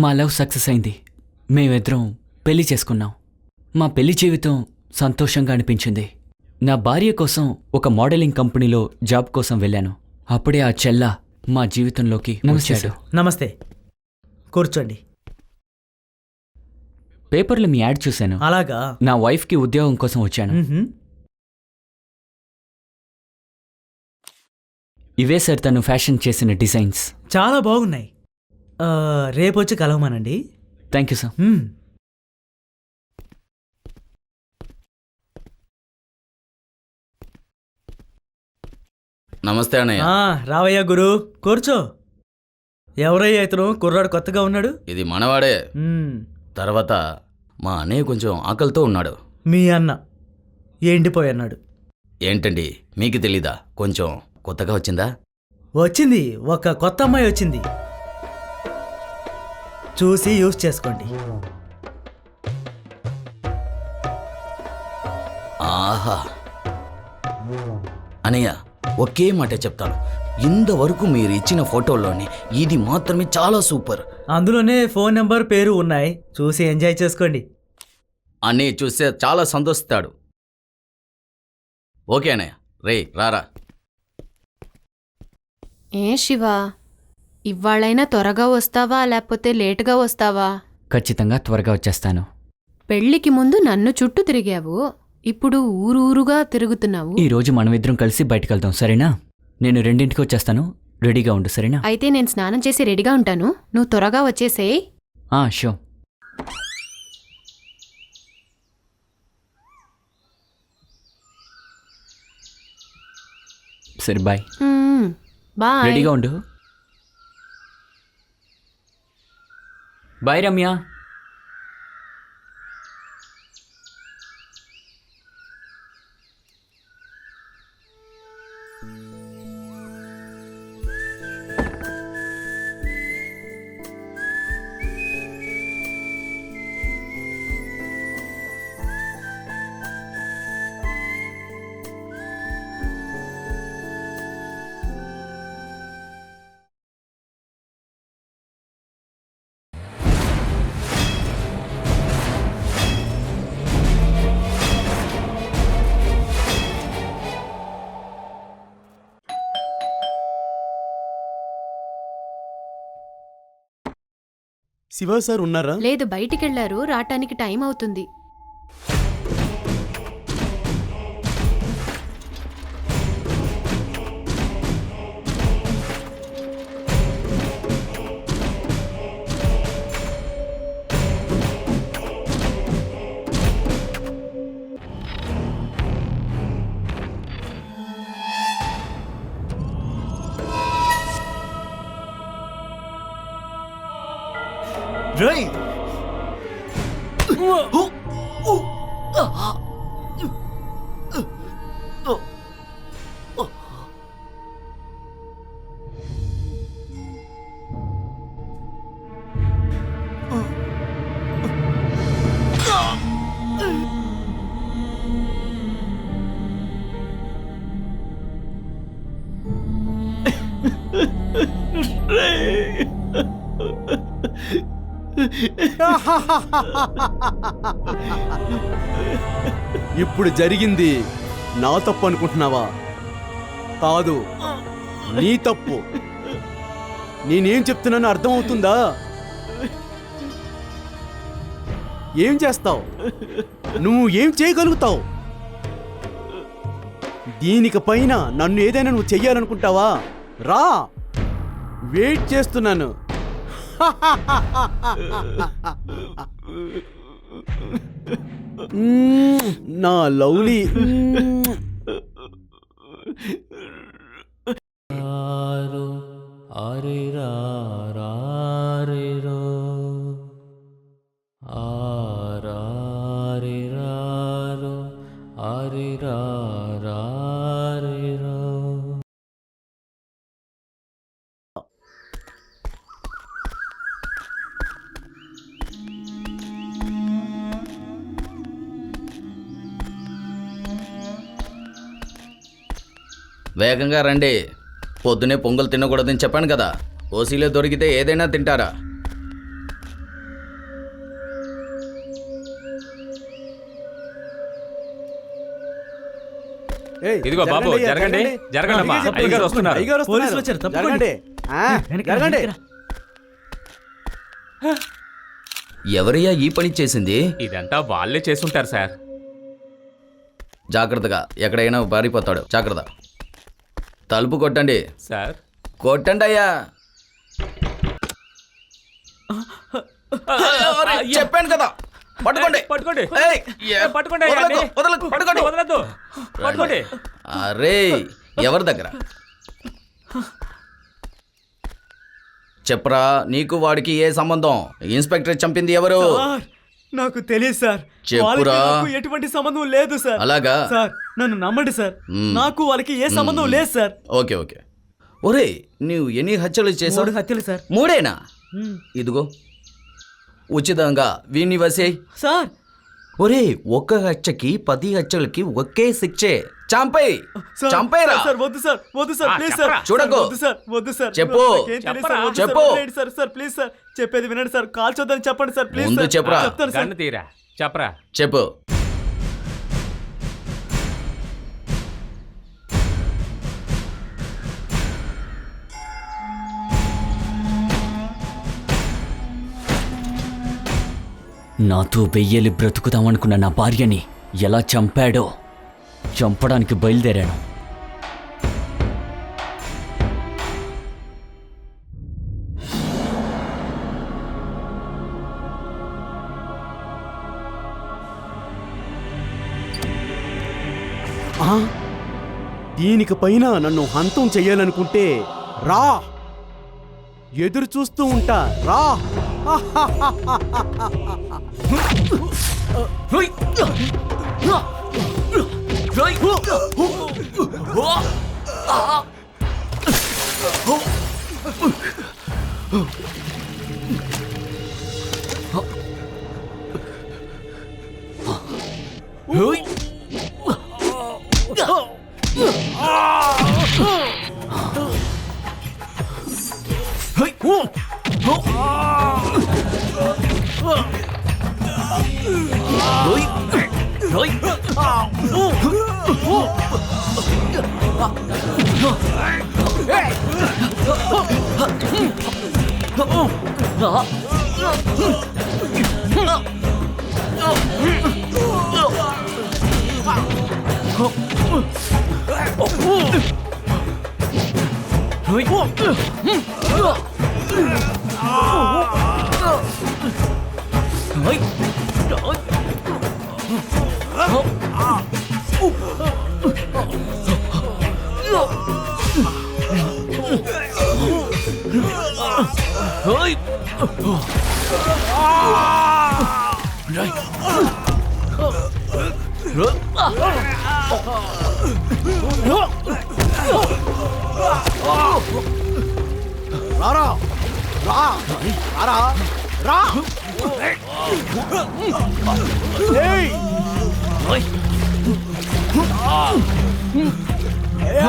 మా love success అయింది. మేమిద్దరం పెళ్ళి చేసుకున్నాం. మా పెళ్ళి జీవితం సంతోషంగా అనిపించింది. నా భార్య కోసం ఒక మోడలింగ్ కంపెనీలో జాబ్ కోసం వెళ్ళాను. అప్పుడే ఆ చెల్ల మా జీవితంలోకి నమస్తే వచ్చాడు. నమస్తే. కూర్చోండి. పేపర్లో మీ యాడ్ చూశాను. అలాగా? నా వైఫ్కి ఉద్యోగం కోసం వచ్చాను. ఇవే సార్ తను ఫ్యాషన్ చేసిన డిజైన్స్. చాలా బాగున్నాయి. రేపు వచ్చి కలవమానండి. థ్యాంక్ యూ సార్ మ్మ్. నమస్తే అన్నయ్య. ఆ, రావయ్యా గురు కూర్చో. ఎవరయ్యా ఇతను? కుర్రాడు కొత్తగా ఉన్నాడు? ఇది మనవాడే. మ్మ్. తర్వాత మా అన్నయ్య కొంచెం ఆకలితో ఉన్నాడు. మీ అన్న. ఎండిపోయి ఏంటండి? మీకు తెలీదా? కొంచెం కొత్తగా వచ్చిందా? వచ్చింది. ఒక కొత్త అమ్మాయి వచ్చింది. చూసి యూస్ చేసుకోండి. ఆహా. అన్నయ్య ఒకే మాట చెప్తాను. ఇంతవరకు మీరు ఇచ్చిన ఫోటోల్లోనే ఇది మాత్రమే చాలా సూపర్. అందులోనే ఫోన్ నెంబర్ పేరు ఉన్నాయి. చూసి ఎంజాయ్ చేసుకోండి. అన్నయ్య చూస్తే చాలా సంతోషిస్తాడు. ఓకే అన్నయ్య రే రారా. ఏ శివ? ఇవాళైనా త్వరగా వస్తావా లేకపోతే లేటుగా వస్తావా? ఖచ్చితంగా త్వరగా వచ్చేస్తాను. పెళ్ళికి ముందు నన్ను చుట్టూ తిరిగావు. ఇప్పుడు ఊరూరుగా తిరుగుతున్నావు. ఈ రోజు మనమిద్దరం కలిసి బయటకు వెళ్దాం సరేనా? నేను రెండింటికి వచ్చేస్తాను. రెడీగా ఉండు సరేనా? అయితే నేను స్నానం చేసి రెడీగా ఉంటాను. నువ్వు త్వరగా వచ్చేసేయ్. ఆ షో. సరే బాయ్. మ్మ్. బాయ్. రెడీగా ఉండు. బాయ్ రమ్య శివ సార్ ఉన్నారా? లేదు బయటికెళ్ళారు. రావటానికి టైం అవుతుంది. 对哦哦啊。ఇప్పుడు జరిగింది నా తప్పు అనుకుంటున్నావా? కాదు నీ తప్పు. నేనేం చెప్తున్నానో అర్థమవుతుందా? ఏం చేస్తావు? నువ్వు ఏం చేయగలుగుతావు? దీనికి పైన నన్ను ఏదైనా నువ్వు చెయ్యాలనుకుంటావా? రా! వెయిట్ చేస్తున్నాను. మ్మ్, నా లవ్లీ మ్మ్. వేగంగా రండి. పొద్దునే పొంగల్ తినకూడదని చెప్పాను కదా. ఓసీలో దొరికితే ఏదైనా తింటారా? ఇదిగో బాబు జరగండి జరగండి ఎవరయ్యా ఈ పని చేసింది? ఇదంతా వాళ్ళే చేసుంటారు సార్. జాగ్రత్తగా ఎక్కడైనా పారిపోతాడు. జాగ్రత్త. తలుపు కొట్టండి. సార్. కొట్టండి అయ్యా. చెప్పాను కదా. పట్టుకోండి. పట్టుకోండి. పట్టుకోండి వదలకు. వదలొద్దు. పట్టుకోండి. అరే ఎవరి దగ్గర? చెప్పరా నీకు వాడికి ఏ సంబంధం? ఇన్స్పెక్టర్ చంపింది ఎవరు? నాకు తెలియదు సార్. చెప్పురా. నాకు ఎటువంటి సంబంధం లేదు సార్. అలాగా? సార్ నన్ను నమ్మండి సార్. నాకు వాళ్ళకి ఏ సంబంధం లేదు సార్. Okay okay. ఒరే నువ్వు ఎన్ని హత్యలు మూడు చేసావు హత్యలు సార్. మూడేనా. ఇదిగో. ఉచితంగా వీణ్ణి వసేయ్ సార్. ఒరే ఒక్క హత్యకి పది హత్యలకి ఒకే శిక్షే. చంపై సార్, చంపైరా సార్ వద్దు సార్ వద్దు సార్ ప్లీజ్. సార్ చూడకు. సార్, వద్దు సార్ వద్దు సార్ చెప్పు. చెప్పు. సార్ సార్ ప్లీజ్ సార్ చెప్పేది వినండి సార్ కాల్ చూద్దని చెప్పండి సార్ ప్లీజ్ ముందు సార్. చెప్పురా. చెప్తాను సార్ తీరా చెప్పరా చెప్పు నాతో వెయ్యేలి బ్రతుకుదామనుకున్న నా భార్యని ఎలా చంపాడో చంపడానికి బయలుదేరాను. ఆ, దీనికి పైన నన్ను హంతం చెయ్యాలనుకుంటే రా! ఎదురు చూస్తూ ఉంటా రా! ฮ้ยเฮ้ยเฮ้ยโอ้โหเฮ้ยเฮ้ย はい 어이! 라이! 라라! 라! 라라! 라! 에이! 诶嗯嗯啊嗯诶呀